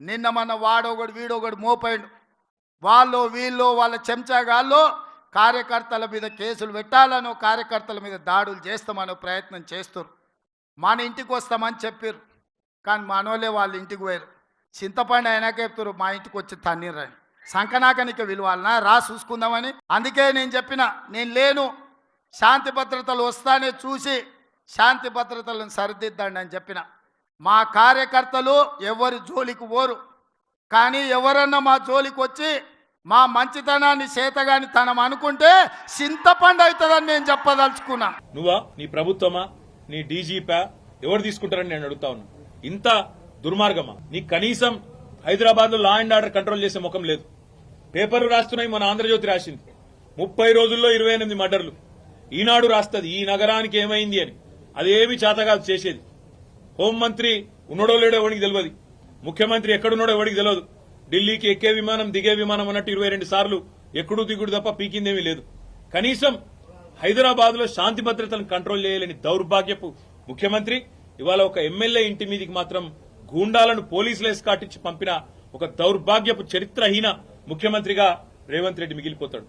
నిన్న మన వాడొకడు వీడొకడు మోపాడు. వాళ్ళు వీళ్ళు వాళ్ళ చెంచాగాళ్ళు కార్యకర్తల మీద కేసులు పెట్టాలనో కార్యకర్తల మీద దాడులు చేస్తామనో ప్రయత్నం చేస్తారు మన ఇంటికి వస్తామని చెప్పారు కానీ మనోళ్ళే వాళ్ళ ఇంటికి పోయారు చింతపండు అయినాక చెప్తారు మా ఇంటికి వచ్చి తన్నీరని సంకనాకనిక విలువాలనా? రా చూసుకుందామని. అందుకే నేను చెప్పిన నేను లేను. శాంతి భద్రతలు వస్తానే చూసి శాంతి భద్రతలను సరిదిద్దండి అని చెప్పిన. మా కార్యకర్తలు ఎవరి జోలికి పోరు. కానీ ఎవరన్నా మా జోలికి వచ్చి మా మంచితనాన్ని చేతగాని తనం అనుకుంటే చింతపండు అవుతుందని నేను చెప్పదలుచుకున్నా. నువ్వా? నీ ప్రభుత్వమా? నీ డీజీపా? ఎవరు తీసుకుంటారని నేను అడుగుతా ఉన్నా. ఇంత దుర్మార్గమా? నీ కనీసం హైదరాబాద్లో లా అండ్ ఆర్డర్ కంట్రోల్ చేసే ముఖం లేదు. పేపర్లు రాస్తున్నాయి మన ఆంధ్రజ్యోతి రాసింది. ముప్పై రోజుల్లో ఇరవై ఎనిమిది మర్డర్లు. ఈనాడు రాస్తుంది. ఈ నగరానికి ఏమైంది అని. అదేమి చేతగా చేసేది. హోంమంత్రి ఉన్నడో లేడో ఎవరికి తెలియదు ముఖ్యమంత్రి ఎక్కడున్నాడో ఎవరికి తెలియదు ఢిల్లీకి ఎక్కే విమానం దిగే విమానం అన్నట్టు ఇరవై రెండు సార్లు ఎక్కడూ దిగుడు తప్ప పీకిందేమీ లేదు. కనీసం హైదరాబాద్లో శాంతి భద్రతలను కంట్రోల్ చేయలేని దౌర్భాగ్యపు ముఖ్యమంత్రి ఇవాళ ఒక ఎమ్మెల్యే ఇంటి మీదికి మాత్రం గూండాలను పోలీసులు ఎస్కాటించి పంపిన ఒక దౌర్భాగ్యపు చరిత్రహీన ముఖ్యమంత్రిగా రేవంత్ రెడ్డి మిగిలిపోతాడు.